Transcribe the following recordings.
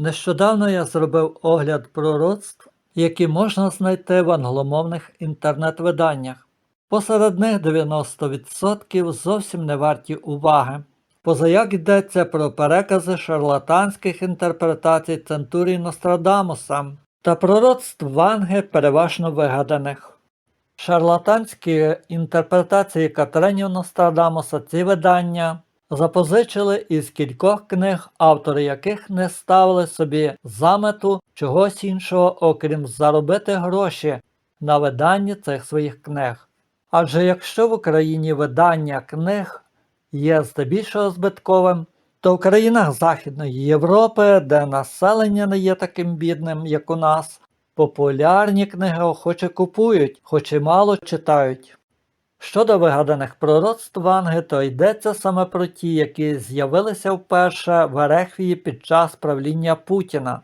Нещодавно я зробив огляд пророцтв, які можна знайти в англомовних інтернет-виданнях. Посеред них 90% зовсім не варті уваги. Позаяк йдеться про перекази шарлатанських інтерпретацій Центурії Нострадамуса та пророцтв Ванги переважно вигаданих. Шарлатанські інтерпретації Катренів Нострадамуса ці видання запозичили із кількох книг, автори яких не ставили собі замету чогось іншого, окрім заробити гроші на виданні цих своїх книг. Адже якщо в Україні видання книг є здебільшого збитковим, то в країнах Західної Європи, де населення не є таким бідним, як у нас, популярні книги охоче купують, хоч і мало читають. Щодо вигаданих пророцтв Ванги, то йдеться саме про ті, які з'явилися вперше в Ерехвії під час правління Путіна.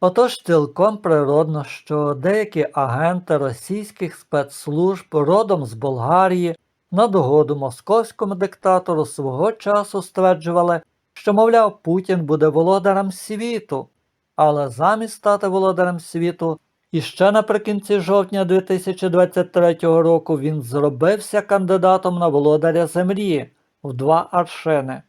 Отож цілком природно, що деякі агенти російських спецслужб родом з Болгарії на догоду московському диктатору свого часу стверджували, що, мовляв, Путін буде володарем світу, але замість стати володарем світу і ще наприкінці жовтня 2023 року він зробився кандидатом на володаря землі в два аршини.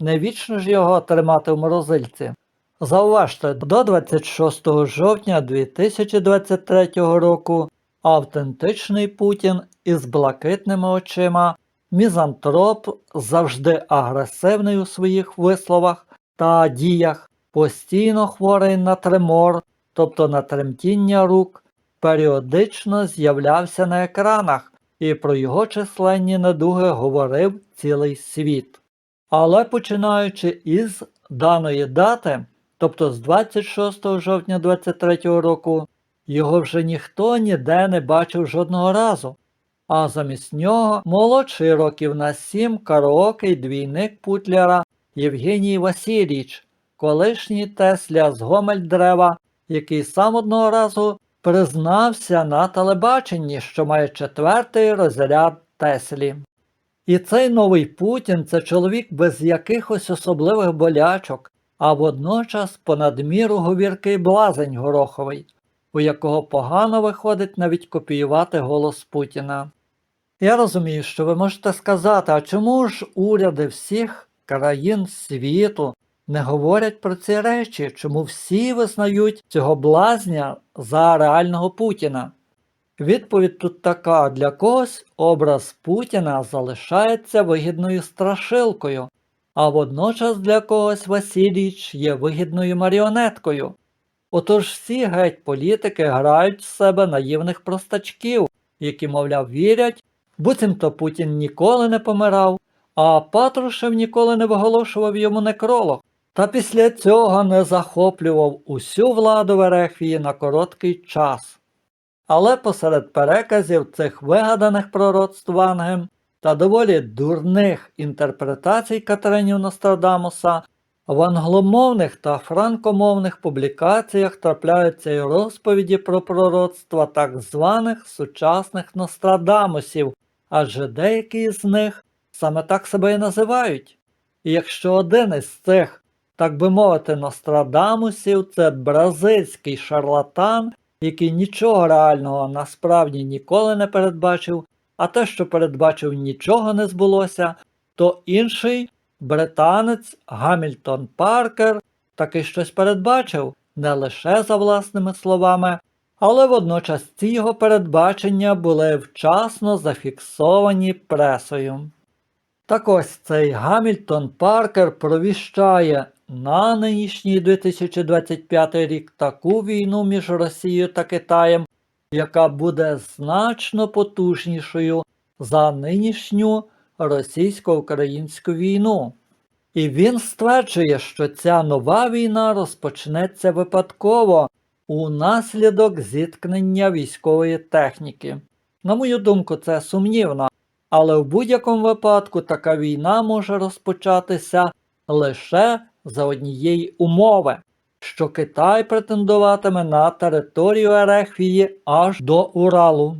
Не вічно ж його тримати в морозильці. Зауважте, до 26 жовтня 2023 року автентичний Путін із блакитними очима, мізантроп завжди агресивний у своїх висловах та діях, постійно хворий на тремор, тобто на тремтіння рук, періодично з'являвся на екранах і про його численні недуги говорив цілий світ. Але починаючи із даної дати, тобто з 26 жовтня 2023 року, його вже ніхто ніде не бачив жодного разу. А замість нього молодший років на сім караокий двійник Путляра Євгеній Васильович, колишній Тесля з Гомель-Древа, який сам одного разу признався на телебаченні, що має четвертий розряд Теслі. І цей новий Путін це чоловік без якихось особливих болячок, а водночас понадміру говіркий блазень гороховий, у якого погано виходить навіть копіювати голос Путіна. Я розумію, що ви можете сказати, а чому ж уряди всіх країн світу не говорять про ці речі, чому всі визнають цього блазня за реального Путіна? Відповідь тут така: для когось образ Путіна залишається вигідною страшилкою, а водночас для когось Васильович є вигідною маріонеткою. Отож всі геть політики грають з себе наївних простачків, які, мовляв, вірять, буцімто Путін ніколи не помирав, а Патрушев ніколи не виголошував йому некролог, та після цього не захоплював усю владу в Ерехвії на короткий час. Але посеред переказів цих вигаданих пророцтв Вангем та доволі дурних інтерпретацій Катеринів Нострадамуса в англомовних та франкомовних публікаціях трапляються й розповіді про пророцтва так званих сучасних Нострадамусів, адже деякі з них саме так себе і називають. І якщо один із цих, так би мовити, Нострадамусів це бразильський шарлатан, який нічого реального насправді ніколи не передбачив, а те, що передбачив, нічого не збулося, то інший британець Гамільтон Паркер таки щось передбачив не лише за власними словами, але водночас ці його передбачення були вчасно зафіксовані пресою. Так ось цей Гамільтон Паркер провіщає на нинішній 2025 рік таку війну між Росією та Китаєм, яка буде значно потужнішою за нинішню російсько-українську війну. І він стверджує, що ця нова війна розпочнеться випадково унаслідок зіткнення військової техніки. На мою думку, це сумнівно, але в будь-якому випадку така війна може розпочатися лише за однієї умови, що Китай претендуватиме на територію Ерехвії аж до Уралу.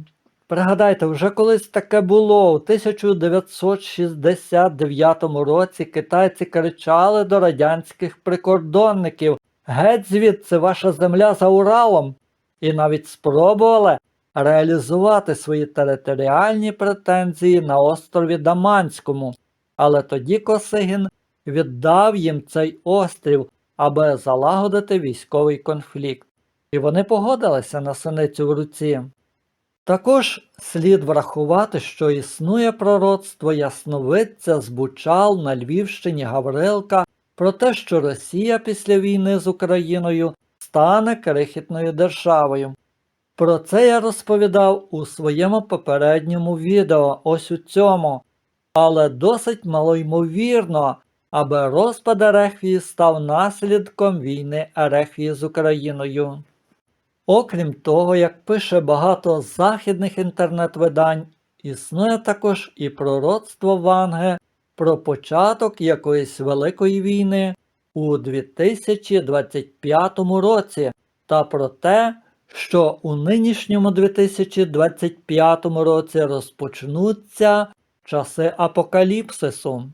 Пригадайте, вже колись таке було. У 1969 році китайці кричали до радянських прикордонників Геть звідси ваша земля за Уралом, і навіть спробували реалізувати свої територіальні претензії на острові Даманському, але тоді Косигін віддав їм цей острів, аби залагодити військовий конфлікт, і вони погодилися на синицю в руці. Також слід врахувати, що існує пророцтво ясновидця з Бучал на Львівщині Гаврилка про те, що Росія після війни з Україною стане крихітною державою. Про це я розповідав у своєму попередньому відео, ось у цьому, але досить малоймовірно, аби розпад Ерехвії став наслідком війни Ерехвії з Україною. Окрім того, як пише багато західних інтернет-видань, існує також і пророцтво Ванге про початок якоїсь великої війни у 2025 році та про те, що у нинішньому 2025 році розпочнуться часи апокаліпсису.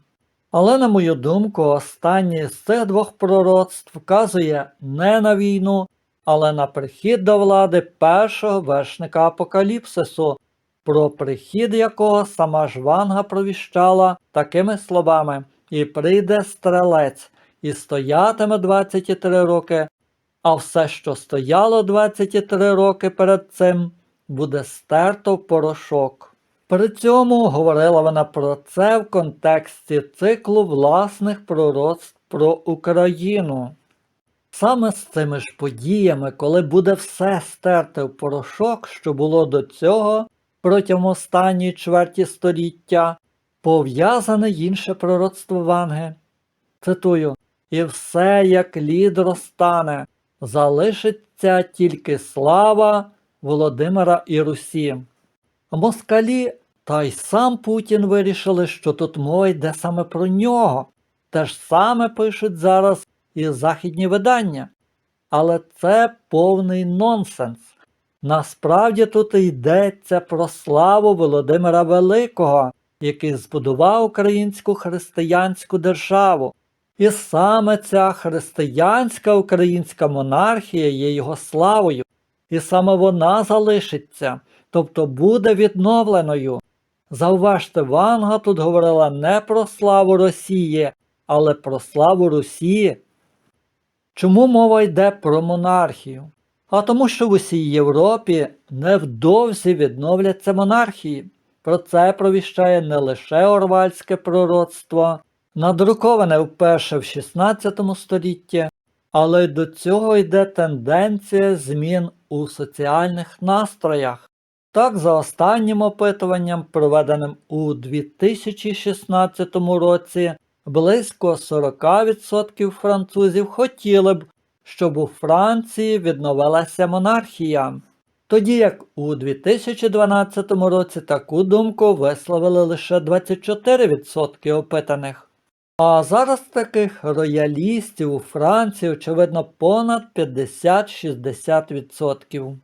Але, на мою думку, останнє з цих двох пророцтв вказує не на війну, але на прихід до влади першого вершника апокаліпсису, про прихід якого сама ж Ванга провіщала такими словами: І прийде стрелець, і стоятиме 23 роки, а все, що стояло 23 роки перед цим, буде стерто в порошок. При цьому говорила вона про це в контексті циклу власних пророцтв про Україну. Саме з цими ж подіями, коли буде все стерте в порошок, що було до цього протягом останньої чверті століття, пов'язане інше пророцтво Ванги. Цитую, і все як лід розтане, залишиться тільки слава Володимира і Русі. Москалі та й сам Путін вирішили, що тут мова йде саме про нього. Те ж саме пишуть зараз і західні видання. Але це повний нонсенс. Насправді тут йдеться про славу Володимира Великого, який збудував українську християнську державу. І саме ця християнська українська монархія є його славою, і саме вона залишиться, тобто буде відновленою. Зауважте, Ванга тут говорила не про славу Росії, але про славу Русі. Чому мова йде про монархію? А тому, що в усій Європі невдовзі відновляться монархії. Про це провіщає не лише орвальське пророцтво, надруковане вперше в 16 столітті, але й до цього йде тенденція змін у соціальних настроях. Так, за останнім опитуванням, проведеним у 2016 році, близько 40% французів хотіли б, щоб у Франції відновилася монархія. Тоді як у 2012 році таку думку висловили лише 24% опитаних. А зараз таких роялістів у Франції, очевидно, понад 50-60%.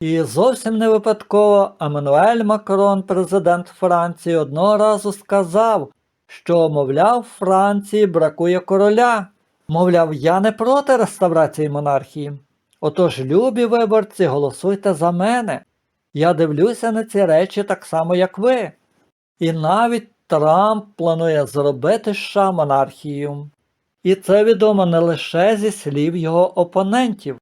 І зовсім не випадково Еммануель Макрон, президент Франції, одного разу сказав, що, мовляв, Франції бракує короля. Мовляв, я не проти реставрації монархії. Отож, любі виборці, голосуйте за мене. Я дивлюся на ці речі так само, як ви. І навіть Трамп планує зробити США монархію. І це відомо не лише зі слів його опонентів,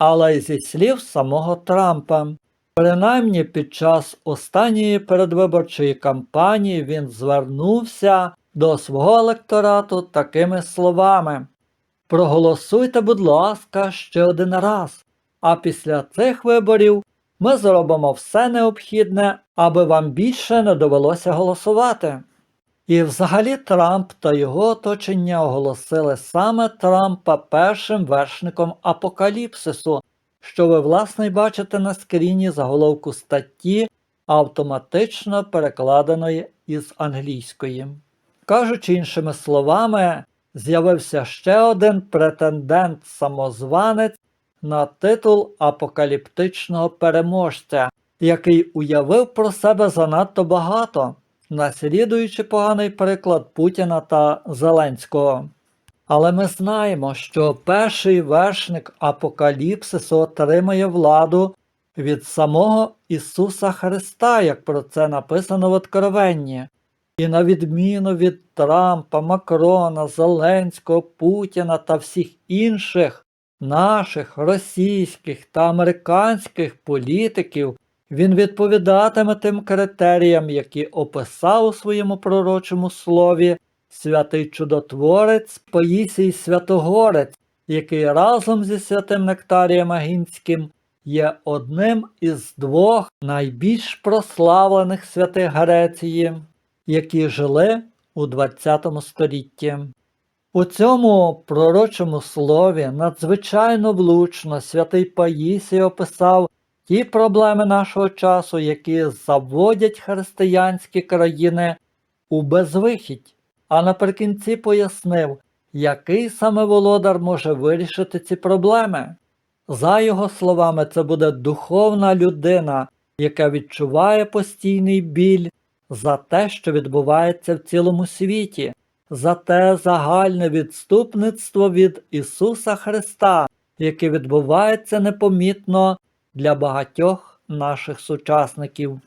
але й зі слів самого Трампа. Принаймні під час останньої передвиборчої кампанії він звернувся до свого електорату такими словами: Проголосуйте, будь ласка, ще один раз, а після цих виборів ми зробимо все необхідне, аби вам більше не довелося голосувати. І взагалі Трамп та його оточення оголосили саме Трампа першим вершником апокаліпсису, що ви власне бачите на скріні заголовку статті, автоматично перекладеної із англійської. Кажучи іншими словами, з'явився ще один претендент-самозванець на титул апокаліптичного переможця, який уявив про себе занадто багато, наслідуючи поганий приклад Путіна та Зеленського. Але ми знаємо, що перший вершник Апокаліпсису отримає владу від самого Ісуса Христа, як про це написано в Откровенні. І на відміну від Трампа, Макрона, Зеленського, Путіна та всіх інших наших російських та американських політиків, він відповідатиме тим критеріям, які описав у своєму пророчому слові святий чудотворець Паїсій Святогорець, який разом зі святим Нектарієм Агінським є одним із двох найбільш прославлених святих Греції, які жили у ХХ столітті. У цьому пророчому слові надзвичайно влучно святий Паїсій описав ті проблеми нашого часу, які заводять християнські країни у безвихідь, а наприкінці пояснив, який саме володар може вирішити ці проблеми. За його словами, це буде духовна людина, яка відчуває постійний біль за те, що відбувається в цілому світі, за те загальне відступництво від Ісуса Христа, яке відбувається непомітно для багатьох наших сучасників.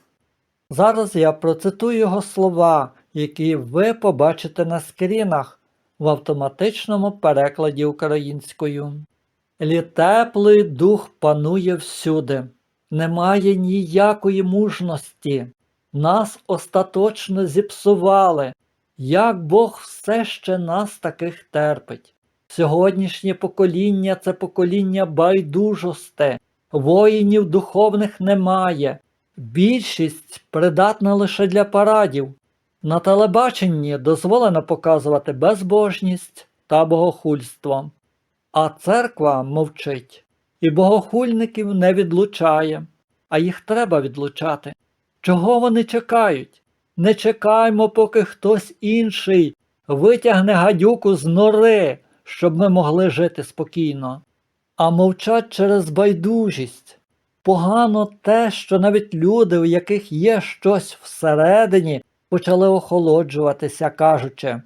Зараз я процитую його слова, які ви побачите на скрінах в автоматичному перекладі українською. Літеплий дух панує всюди, немає ніякої мужності. Нас остаточно зіпсували, як Бог все ще нас таких терпить. Сьогоднішнє покоління це покоління байдужости, воїнів духовних немає, більшість придатна лише для парадів. На телебаченні дозволено показувати безбожність та богохульство. А церква мовчить і богохульників не відлучає, а їх треба відлучати. Чого вони чекають? Не чекаймо, поки хтось інший витягне гадюку з нори, щоб ми могли жити спокійно, а мовчать через байдужість. Погано те, що навіть люди, у яких є щось всередині, почали охолоджуватися, кажучи,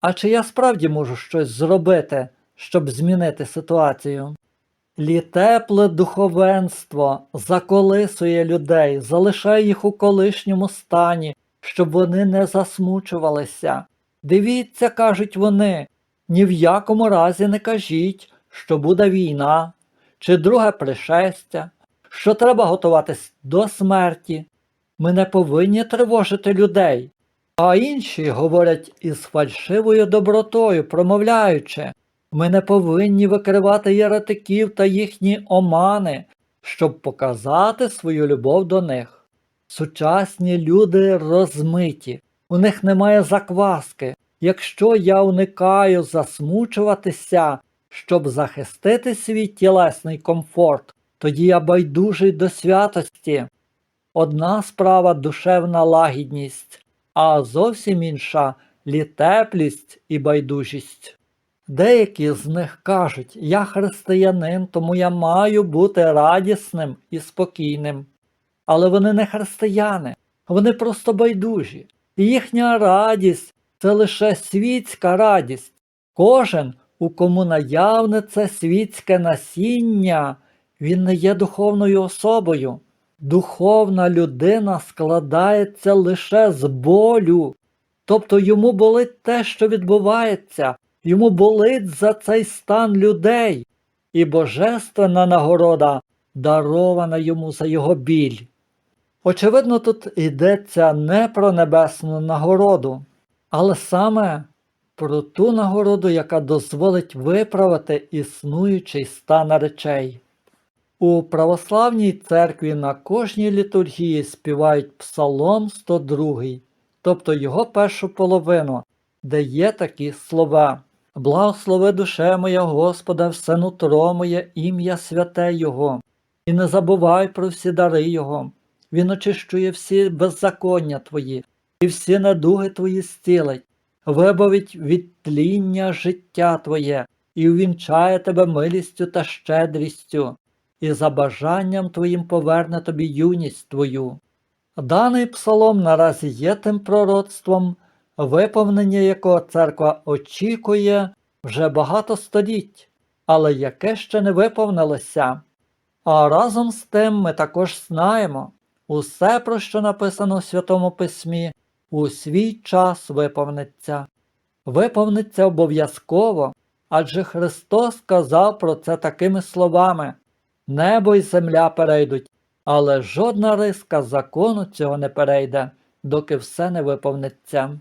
а чи я справді можу щось зробити, щоб змінити ситуацію? Літепле духовенство заколисує людей, залишає їх у колишньому стані, щоб вони не засмучувалися. Дивіться, кажуть вони, ні в якому разі не кажіть, що буде війна чи друге пришестя, що треба готуватись до смерті. Ми не повинні тривожити людей. А інші говорять із фальшивою добротою, промовляючи, ми не повинні викривати єретиків та їхні омани, щоб показати свою любов до них. Сучасні люди розмиті, у них немає закваски. Якщо я уникаю засмучуватися, щоб захистити свій тілесний комфорт, тоді я байдужий до святості. Одна справа душевна лагідність, а зовсім інша літеплість і байдужість. Деякі з них кажуть, я християнин, тому я маю бути радісним і спокійним. Але вони не християни, вони просто байдужі. Їхня радість це лише світська радість. Кожен, у кому наявне це світське насіння, він не є духовною особою. Духовна людина складається лише з болю, тобто йому болить те, що відбувається, йому болить за цей стан людей, і божественна нагорода дарована йому за його біль. Очевидно, тут йдеться не про небесну нагороду, але саме про ту нагороду, яка дозволить виправити існуючий стан речей. У православній церкві на кожній літургії співають Псалом 102, тобто його першу половину, де є такі слова. Благослови душе моя Господа, все нутро моє ім'я святе Його, і не забувай про всі дари Його. Він очищує всі беззаконня твої, і всі недуги твої зцілить, вибавить від тління життя твоє, і увінчає тебе милістю та щедрістю, і за бажанням твоїм поверне тобі юність твою. Даний псалом наразі є тим пророцтвом, виповнення якого церква очікує вже багато століть, але яке ще не виповнилося. А разом з тим ми також знаємо, усе, про що написано в Святому Письмі, у свій час виповниться. Виповниться обов'язково, адже Христос сказав про це такими словами Небо й земля перейдуть, але жодна риска закону цього не перейде, доки все не виповниться.